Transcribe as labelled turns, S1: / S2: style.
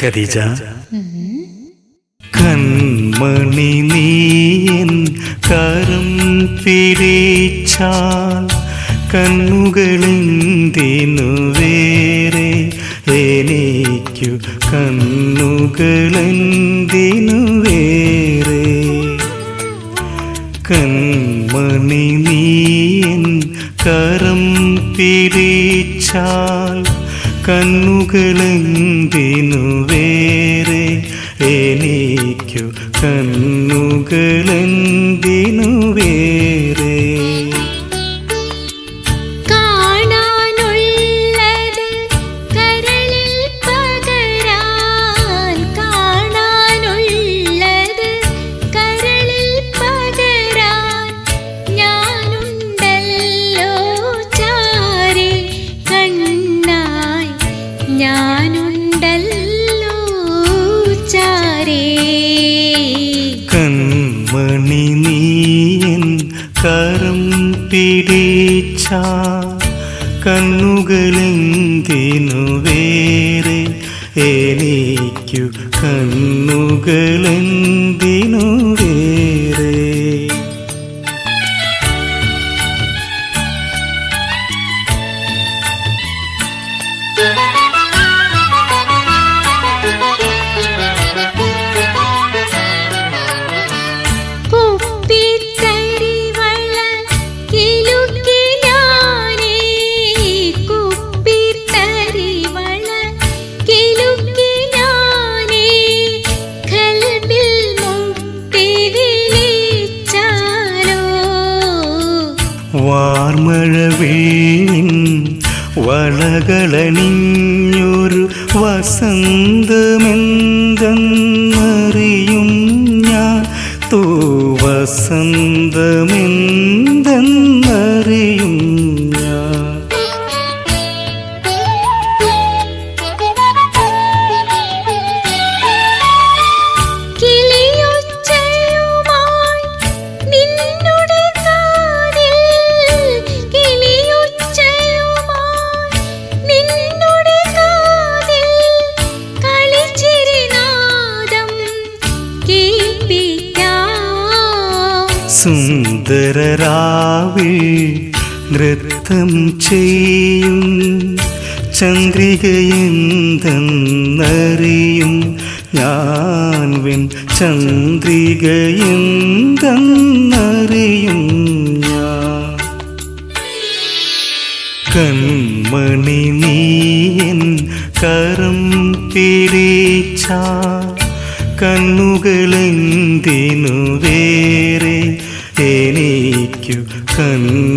S1: ഖദീജ കൺമണി നീയൻ കരം പിടിച്ചാൽ കണ്ണുകളെന്തിനു വേറെ എനിക്കു കണ്ണുകളെന്തിനു വേറെ കൺമണി നീയൻ കരം പിടിച്ചാൽ കണ്ണുകളെന്തിനു വേറെ എനിക്കു കണ്ണുകളെന്തിനു വേറെ കരം പിടിച്ച കണ്ണുകളെന്തിനു വേറെ? എനിക്കു കണ്ണുകളെന്തിനു വേറെ? വാർമഴ വീണിൻ വളകളണിഞ്ഞൊരു വസന്തമെന്തെന്നറിയും ഞാൻ. തൂ വസന്തമെന്തെന്നറിയും ഞാൻ. സുന്ദരരാവിൽ നൃത്തം ചെയ്യും. ചന്ദ്രികയെന്തെന്നറിയും ഞാൻ വിൻ ചന്ദ്രികയെന്തെന്നറിയും കൺമണി നീയൻ കരം പിടിച്ച കണ്ണുകളെന്തിനു വേറെ എനിക്കു കണ്ണുകളെന്തിന്